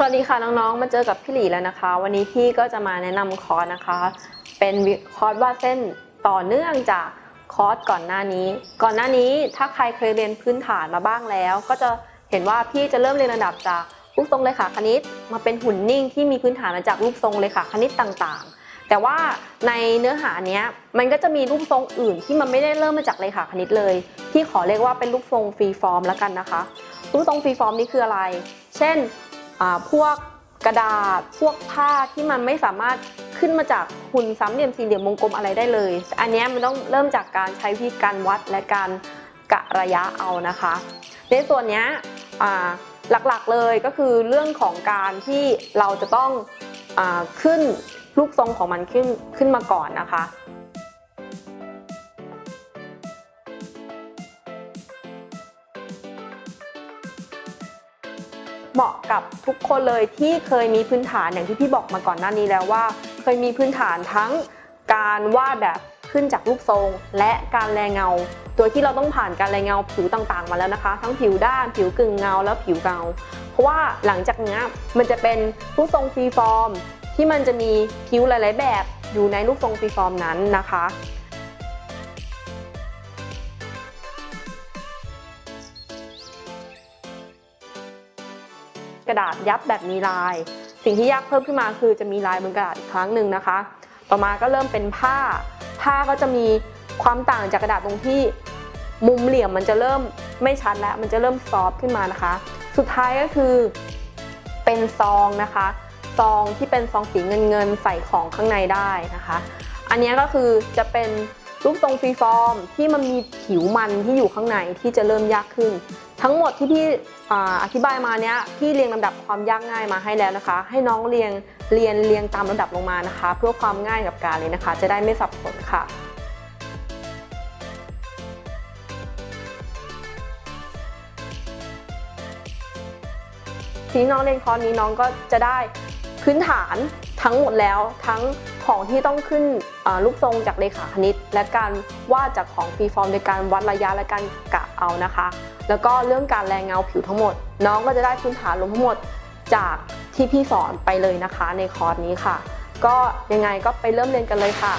สวัสดีค่ะน้องๆ มาเจอกับพี่หลีแล้วนะคะ วันนี้พี่ก็จะมาแนะนำคอร์สนะคะ เป็นคอร์สวาดเส้นต่อเนื่องจากคอร์สก่อนหน้านี้ ก่อนหน้านี้ถ้าใครเคยเรียนพื้นฐานมาบ้างแล้ว ก็จะเห็นว่าพี่จะเริ่มเรียนระดับจากรูปทรงเลขาคณิต มาเป็นหุ่นนิ่งที่มีพื้นฐานมาจากรูปทรงเลขาคณิตต่างๆ แต่ว่าในเนื้อหาเนี้ยมันก็จะมีรูปทรงอื่นที่มันไม่ได้เริ่มมาจากเลขาคณิตเลยพี่ขอเรียกว่าเป็นรูปทรงฟรีฟอร์มแล้วกันนะคะรูปทรงฟรีฟอร์มนี่คืออะไร เช่น พวกกระดาษพวกผ้าที่มันไม่สามารถขึ้นมาจากหุ่นสามเหลี่ยมสี่เหลี่ยมวงกลมอะไรได้เลย อันนี้มันต้องเริ่มจากการใช้วิธีการวัดและการกะระยะเอานะคะ ในส่วนนี้หลักๆเลยก็คือเรื่องของการที่เราจะต้องอขึ้นรูปทรงของมันขึ้นขึ้นมาก่อนนะคะ เหมาะกับทุกคนเลยที่เคยมีพื้นฐานอย่างที่พี่บอกมาก่อนหน้านี้แล้วว่า เคยมีพื้นฐานทั้งการวาดแบบขึ้นจากรูปทรง และการแรงเงาโดยที่เราต้องผ่านการแรงเงาผิวต่างๆ มาแล้วนะคะ ทั้งผิวด้าน ผิวกึ่งเงาแล้วผิวเงา เพราะว่าหลังจากเนี้มันจะเป็นรูปทรงฟรีฟอร์มที่มันจะมีผิวหลาย ๆ แบบอยู่ในรูปทรงฟรีฟอร์มนั้นนะคะ กระดาษยับแบบมีลาย สิ่งที่ยากเพิ่มขึ้นมาคือจะมีลายบนกระดาษอีกครั้งหนึ่งนะคะ ต่อมาก็เริ่มเป็นผ้า ผ้าก็จะมีความต่างจากกระดาษตรงที่มุมเหลี่ยมมันจะเริ่มไม่ชัดแล้วมันจะเริ่มซอฟขึ้นมานะคะ สุดท้ายก็คือเป็นซองนะคะ ซองที่เป็นซองสีเงินเงินๆใส่ของข้างในได้นะคะ อันนี้ก็คือจะเป็น รูปทรงฟรีฟอร์มที่มันมีผิวมันที่อยู่ข้างในที่จะเริ่มยากขึ้น ทั้งหมดที่พี่ออธิบายมาเนี้ยพี่เรียงลำดับความยากง่ายมาให้แล้วนะคะ ให้น้องเรียงเรียนเรียงตามลำดับลงมานะคะ เพื่อความง่ายกับการเลยนะคะ จะได้ไม่สับสนค่ะทีนี้น้องเรียนคอร์สนี้น้องก็จะได้พื้นฐาน ทั้งหมดแล้วทั้งของที่ต้องขึ้นอ่ารูปทรงจากเลขาคณิต และการวาดจากของฟรีฟอร์มโดยการวัดระยะและการกะเอานะคะ แล้วก็เรื่องการแรงเงาผิวทั้งหมด น้องก็จะได้พื้นฐานรวมทั้งหมดจากที่พี่สอนไปเลยนะคะในคอร์สนี้ค่ะ ก็ยังไงก็ไปเริ่มเรียนกันเลยค่ะ